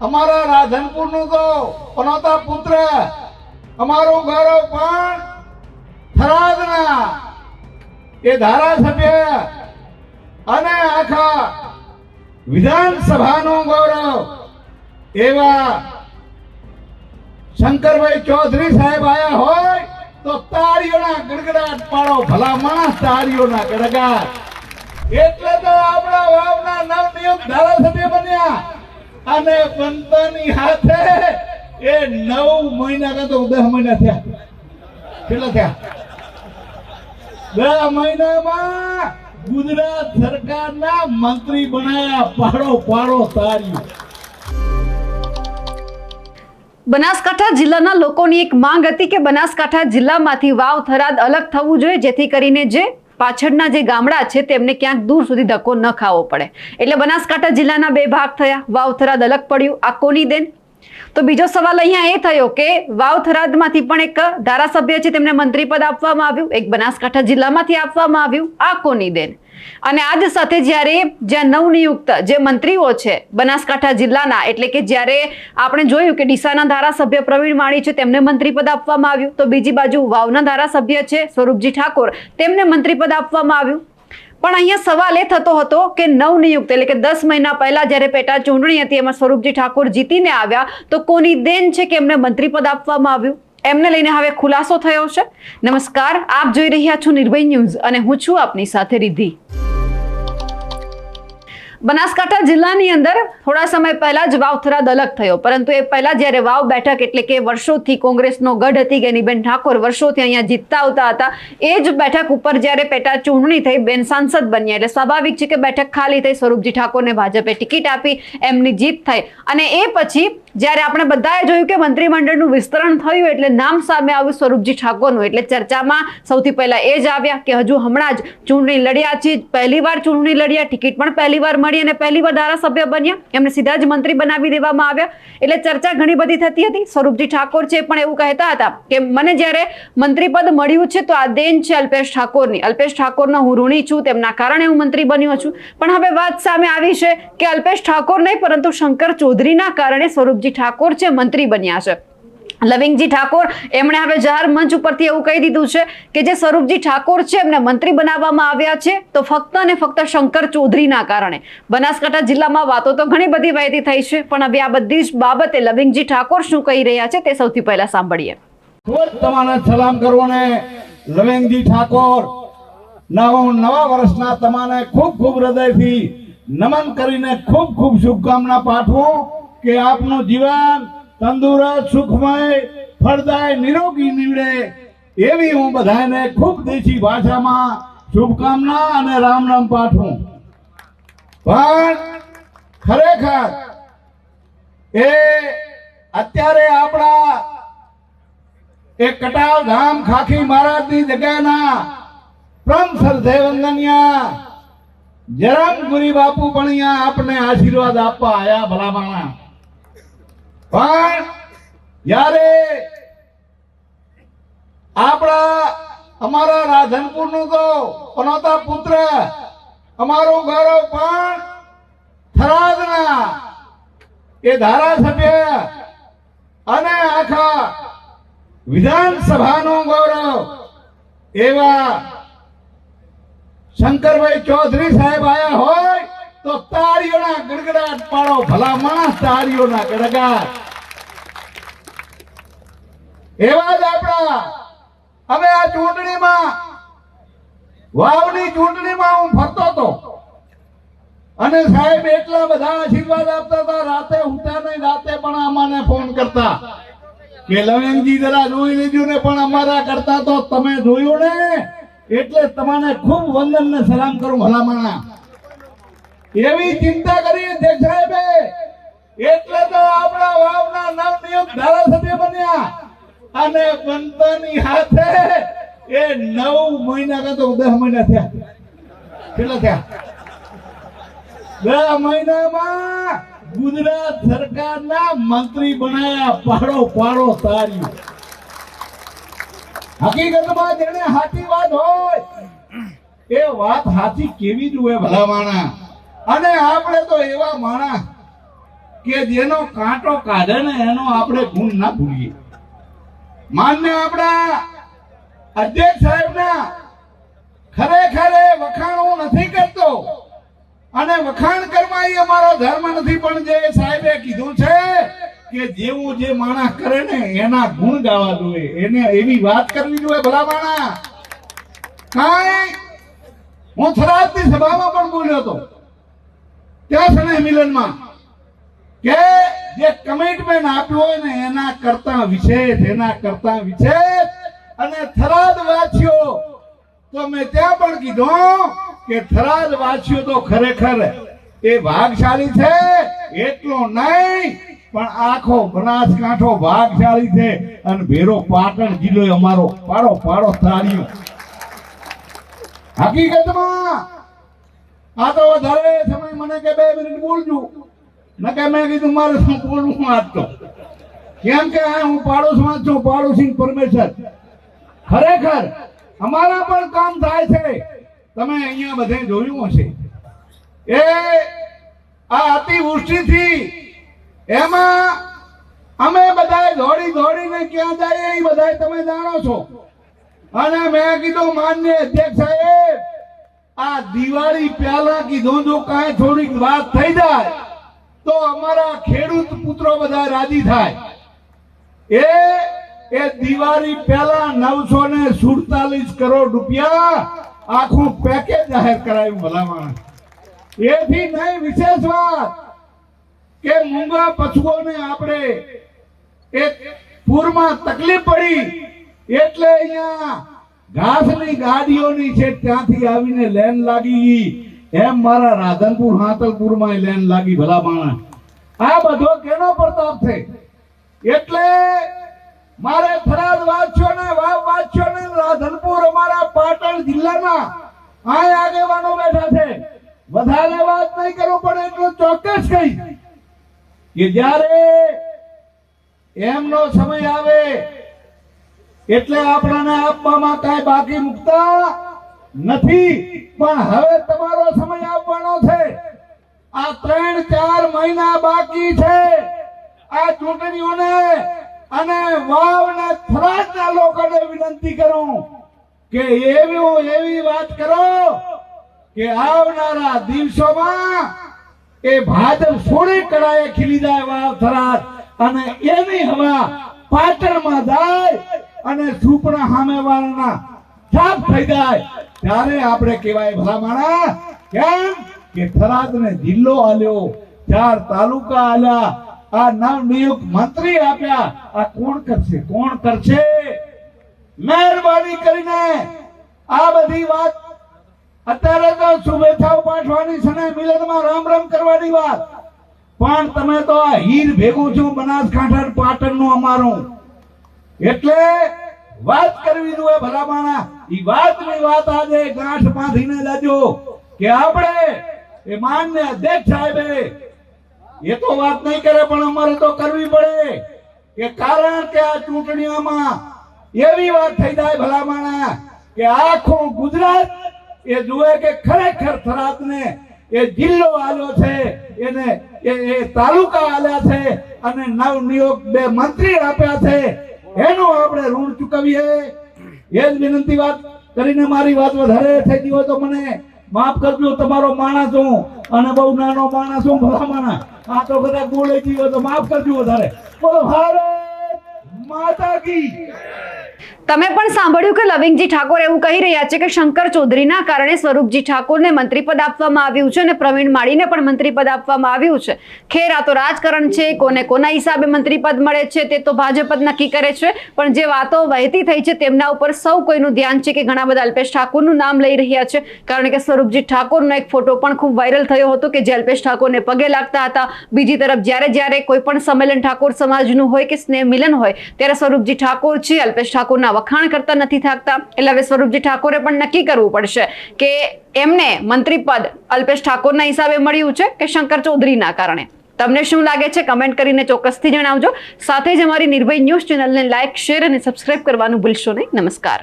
અમારા રાધનપુરનું તો પનોતા પુત્ર, અમારું ગૌરવ પણ થરાદના. એ ધારાસભ્ય અને આખા વિધાનસભાનું ગૌરવ એવા શંકરભાઈ ચૌધરી સાહેબ આયા હોય, તો તાળીઓના ગડગડાટ પાડો, ભલા માણસ તાળીઓના ગડગડાટ. એટલે તો આપણા વાવના નવનિયુક્ત ધારાસભ્ય બન્યા. અને બનતાની હાથે એ નવ મહિના કાં દસ મહિના થયા. કેટલા થયા? દસ મહિનામાં ગુજરાત સરકારના મંત્રી બનાયા, પાડો પાડો તાળીઓ. બનાસકાંઠા જિલ્લાના લોકોની એક માંગ હતી કે બનાસકાંઠા જિલ્લામાંથી વાવ થરાદ અલગ થવું જોઈએ, જેથી કરીને જે પાછળના જે ગામડા છે તેમને ક્યાંક દૂર સુધી ધક્કો ન ખાવો પડે. એટલે બનાસકાંઠા જિલ્લાના બે ભાગ થયા. વાવ થરાદ અલગ પડ્યું. આ કોની દેન? તો બીજો સવાલ અહીંયા એ થયો કે વાવ થરાદમાંથી પણ એક ધારાસભ્ય છે, તેમને મંત્રી પદ આપવામાં આવ્યું, એક બનાસકાંઠા જિલ્લામાંથી આપવામાં આવ્યું, આ કોની દેન? અને આજ સાથે જ્યારે જ્યાં નવનિયુક્ત જે મંત્રીઓ છે, બનાસકાંઠા જિલ્લાના, એટલે કે જ્યારે આપણે જોયું કે ડીસાના ધારાસભ્ય પ્રવીણ માળી છે, તેમને મંત્રીપદ આપવામાં આવ્યું, તો બીજી બાજુ વાવના ધારાસભ્ય છે, સ્વરૂપજી ઠાકોર, તેમને મંત્રીપદ આપવામાં આવ્યું. પણ અહીંયા સવાલ એ થતો હતો કે નવનિયુક્ત એટલે કે દસ મહિના પહેલા જ્યારે પેટા ચૂંટણી હતી એમાં સ્વરૂપજી ઠાકોર જીતીને આવ્યા, તો કોની દેન છે કે એમને મંત્રીપદ આપવામાં આવ્યું? એમને લઈને હવે ખુલાસો થયો છે. નમસ્કાર, આપ જોઈ રહ્યા છો નિર્ભય ન્યૂઝ અને હું છું આપની સાથે રિધિ બનાસકાંઠા જિલ્લાની અંદર થોડા સમય પહેલા જ વાવ થરાદ અલગ થયો. પરંતુ એ પહેલા જ્યારે વાવ બેઠક એટલે કે વર્ષોથી કોંગ્રેસનો ગઢ હતી ગેનીબેન ઠાકોર વર્ષોથી અહીંયા જીતતા આવતા હતા, એ જ બેઠક ઉપર જ્યારે પેટા ચૂંટણી થઈ, બેન સાંસદ બન્યા. એટલે સ્વાભાવિક છે કે બેઠક ખાલી થઈ, સ્વરૂપજી ઠાકોરને ભાજપે ટિકિટ આપી, એમની જીત થઈ. અને એ પછી જ્યારે આપણે બધાએ જોયું કે મંત્રીમંડળનું વિસ્તરણ થયું એટલે નામ સામે આવ્યું સ્વરૂપજી ઠાકોરનું. એટલે ચર્ચામાં સૌથી પહેલા એ જ આવ્યા કે હજુ હમણાં જ ચૂંટણી લડ્યા છે પહેલીવાર ચૂંટણી લડ્યા, ટિકિટ પણ પહેલી વાર મળી અને પહેલી વાર ધારાસભ્ય બન્યા. એમને સીધા જ મંત્રી બનાવી દેવામાં આવ્યા. એટલે ચર્ચા ઘણી બધી થતી હતી. સ્વરૂપજી ઠાકોર છે પણ એવું કહેતા હતા કે મને જ્યારે મંત્રી પદ મળ્યું છે તો આ દેન છે અલ્પેશ ઠાકોરની. અલ્પેશ ઠાકોરનો હું ઋણી છું, તેમના કારણે હું મંત્રી બન્યો છું. પણ હવે વાત સામે આવી છે કે અલ્પેશ ઠાકોર નહીં, પરંતુ શંકર ચૌધરીના કારણે સ્વરૂપજી ઠાકોર છે, મંત્રી બન્યા છે. લવિંગજી ઠાકોર, એમણે હવે જાહેર મંચ ઉપરથી એવું કહી દીધું છે કે જે સ્વરૂપજી ઠાકોર છે, એમને મંત્રી બનાવવામાં આવ્યા છે, તો ફક્ત અને ફક્ત શંકર ચૌધરીના કારણે. બનાસકાંઠા જિલ્લામાં વાતો તો ઘણી બધી વહેતી થઈ છે, પણ હવે આ બધી જ બાબતે લવિંગજી ઠાકોર શું કહી રહ્યા છે તે સૌથી પહેલા સાંભળીએ. તમારે સલામ કરવો ને લવિંગજી ઠાકોર નવા વર્ષના તમારે ખૂબ ખૂબ હૃદયથી નમન કરીને ખૂબ ખૂબ શુભકામના પાઠવું. કે આપનું જીવન તંદુરસ્ત, સુખમય, ફળદાય, નિરોગી નીવડે. એવી હું બધાને ખૂબ દેશી ભાષામાં શુભકામના અને રામ રામ પાઠવું. પણ ખરેખર એ અત્યારે આપણા એ કટાવ ધામ ખાખી મહારાજની જગ્યાના પ્રમ સરદેવંદનિયા જરમગુરી બાપુ પણ અહીંયા આશીર્વાદ આપવા આયા ભલામણા પણ જ્યારે આપણા, અમારા રાધનપુરનું તો પનોતા પુત્ર, અમારું ગૌરવ પણ થરાદના. એ ધારાસભ્ય અને આખા વિધાનસભાનું ગૌરવ એવા શંકરભાઈ ચૌધરી સાહેબ આયા હોય તો તાળીઓના ગડગડાટ પાડો ભલા માણસ તાળીઓના ગડગડાટ. એવા જ આપણા, હવે આ ચૂંટણીમાં, વાવની ચૂંટણીમાં હું ફરતો હતો. અને સાહેબ એટલા બધા આશીર્વાદ આપતા હતા, રાતે ઉઠ્યા નહીં, રાતે પણ અમાને ફોન કરતા. કે લવેંગજી જરા જોઈ લેજો ને, પણ અમારા કરતા તો તમે જોયું ને, એટલે તમને ખૂબ વંદન ને સલામ કરું, ભલામણા. એવી ચિંતા કરી અધ્યક્ષ એટલે તો આપણા વાવના નવનિયુક્ત ધારાસભ્ય બન્યા. અને પંતની હાથે એ નવ મહિના કાં દસ મહિના થયા. કેટલા થયા? દસ મહિનામાં ગુજરાત સરકારના મંત્રી બનાયા. પાડો પાડો તારી હકીકતમાં જેને સાચી વાત હોય, એ વાત સાચી કેવી જ હોય ભલા માણા અને આપણે તો એવા માણસ કે જેનો કાંટો કાઢે ને એનો આપણે ગુણ ના ભૂલીએ. માન્ય આપણા અધ્યક્ષ સાહેબના ખરેખર વખાણ હું નથી કરતો. અને વખાણ કરવા એ અમારો ધર્મ નથી, પણ જે સાહેબે કીધું છે કે જેવું જે માણસ કરે ને એના ગુણ ગાવા જોઈએ. એને એવી વાત કરવી જોઈએ ભલા માણા કાંઈ હું થરાદની સભામાં પણ બોલ્યો હતો. ત્યાં મિલનમાં? કે જે કમિટમેન્ટ આપ્યું હોય ને એના કરતા વિશેષ, એના કરતા વિશેષ. અને થરાદ વાસીઓ તો મેં ત્યાં પણ કીધું કે થરાદ વાસીઓ તો ખરેખર એ ભાગશાળી છે, એટલો નહીં, પણ આખો બનાસકાંઠો ભાગશાળી છે અને ભેરો પાટણ જિલ્લો અમારો પાડો પાડો તાળીઓ હકીકતમાં આ તો વધારે સમય મને કે બે મિનિટ બોલજો. ન કે મેં કીધું મારે શું બોલવું આજ તો. કેમ કે આ હું પાડોશમાં છું, પાડોશી પરમેશ્વર. ખરેખર અમારા પણ કામ થાય છે. તમે અહીંયા બધે જોયું હશે. એ આ અતિવૃષ્ટિથી એમાં અમે બધા દોડી દોડીને ક્યાં જઈએ એ બધા તમે જાણો છો. અને મેં કીધું માન્ય અધ્યક્ષ સાહેબ આ દિવાળી પ્યાલા કીધું જો કાંઈ થોડીક વાત થઈ જાય, તો અમારા ખેડૂત પુત્રો બધા રાજી થાય. એ એ દિવાળી પહેલા નવસો ને સુડતાલીસ કરોડ રૂપિયા આખું પેકેજ જાહેર કરાયું ભલામણ. એથી નહીં વિશેષ વાત કે મૂંગા પશુઓને આપણે એક પૂરમાં તકલીફ પડી, એટલે અહીંયા ઘાસની ગાડીઓની છે, ત્યાંથી આવીને લેન લાગી. એમ મારા રાધનપુર હાતલપુરમાં લેન લાગી ભલા માણસ આ બધો કેનો પ્રતાપ છે? એટલે મારે થરાદ વાંચ્યો ને વાવ વાંચ્યો ને રાધનપુર અમારા પાટણ જિલ્લાના આ આગેવાનો બેઠા છે. વધારે વાત નહીં કરવો પડે, એટલું ચોક્કસ કહી. કે જ્યારે એમનો સમય આવે એટલે આપણાને આપવામાં કાંઈ બાકી મૂકતા નથી. પણ હવે તમારો સમય આવવાનો છે. આ ત્રણ, ચાર મહિના બાકી છે. આ ચૂંટણીઓને અને વાવને ફરાજના લોકોને વિનંતી કરું કે એવું એવી વાત કરો કે આવનારા દિવસોમાં એ ભાજપ સોળે કળાએ ખીલી જાય વાવ થરાદ અને એની હવા પાટણમાં જાય અને ઝૂંપડા સામે વાળાના છાપ થઈ જાય. ત્યારે આપણે કહેવાય, ભલા માણા કેમ કે થરાદને જિલ્લો આલ્યો, ચાર તાલુકા આલ્યા, આ નવનિયુક્ત મંત્રી આપ્યા. આ કોણ કરશે? કોણ કરશે? મહેરબાની કરીને આ બધી વાત અત્યારે તો શુભેચ્છાઓ પાઠવાની છે સને મિલનમાં રામ રામ કરવાની વાત. પણ તમે તો આ હીર ભેગું છું બનાસકાંઠા પાટણનું અમારું. એટલે વાત કરવી જોઈએ ભલામાણા ઈ વાતની વાત આજે ગાંઠ બાંધીને લેજો કે આપણે એ માન્ય અધ્યક્ષ સાહેબે એ તો વાત નહીં કરે, પણ અમારે તો કરવી પડે કે કારણ કે આ ચૂંટણીઓમાં એવી વાત થઈ જાય ભલામાણા કે આખું ગુજરાત એ જુએ કે ખરેખર થરાદને એ જિલ્લો આલ્યો છે, એને એ તાલુકા આલ્યા છે અને નવ નિયોગ બે મંત્રી આપ્યા છે. એનું આપણે ઋણ ચૂકવીએ. એ જ વિનંતી વાત કરીને મારી વાત વધારે થઈ ગઈ હોય તો મને માફ કરજો, તમારો માણસ હું અને બહુ નાનો માણસ હું, ભલા માણસ. આ તો બધા બોલે ગયો તો માફ કરજો વધારે. બોલો, ભારત માતા કી. તમે પણ સાંભળ્યું કે લવિંગજી ઠાકોર એવું કહી રહ્યા છે કે શંકર ચૌધરીના કારણે સ્વરૂપજી ઠાકોરને મંત્રીપદ આપવામાં આવ્યું છે અને પ્રવીણ માળીને પણ મંત્રીપદ આપવામાં આવ્યું છે. ખેર, આ તો રાજકારણ છે, કોને કોના હિસાબે મંત્રીપદ મળે છે તે તો ભાજપ જ નક્કી કરે છે. પણ જે વાતો વહેતી થઈ છે તેમના ઉપર સૌ કોઈનું ધ્યાન છે કે ઘણા બધા અલ્પેશ ઠાકોરનું નામ લઈ રહ્યા છે. કારણ કે સ્વરૂપજી ઠાકોરનો એક ફોટો પણ ખૂબ વાયરલ થયો હતો કે જે અલ્પેશ ઠાકોરને પગે લાગતા હતા. બીજી તરફ જ્યારે જ્યારે કોઈ પણ સંમેલન ઠાકોર સમાજનું હોય કે સ્નેહ મિલન હોય, ત્યારે સ્વરૂપજી ઠાકોર છે, અલ્પેશ ઠાકોરના વખાણ કરતા નથી થાકતા. એટલે હવે સ્વરૂપજી ઠાકોરે પણ નક્કી કરવું પડશે કે એમને મંત્રીપદ અલ્પેશ ઠાકોરના હિસાબે મળ્યું છે કે શંકર ચૌધરીના કારણે. તમને શું લાગે છે? કમેન્ટ કરીને ચોક્કસથી જણાવજો. સાથે જ અમારી નિર્ભય ન્યૂઝ ચેનલને લાઇક શેર અને સબસ્ક્રાઇબ કરવાનું ભૂલશો નહીં. નમસ્કાર.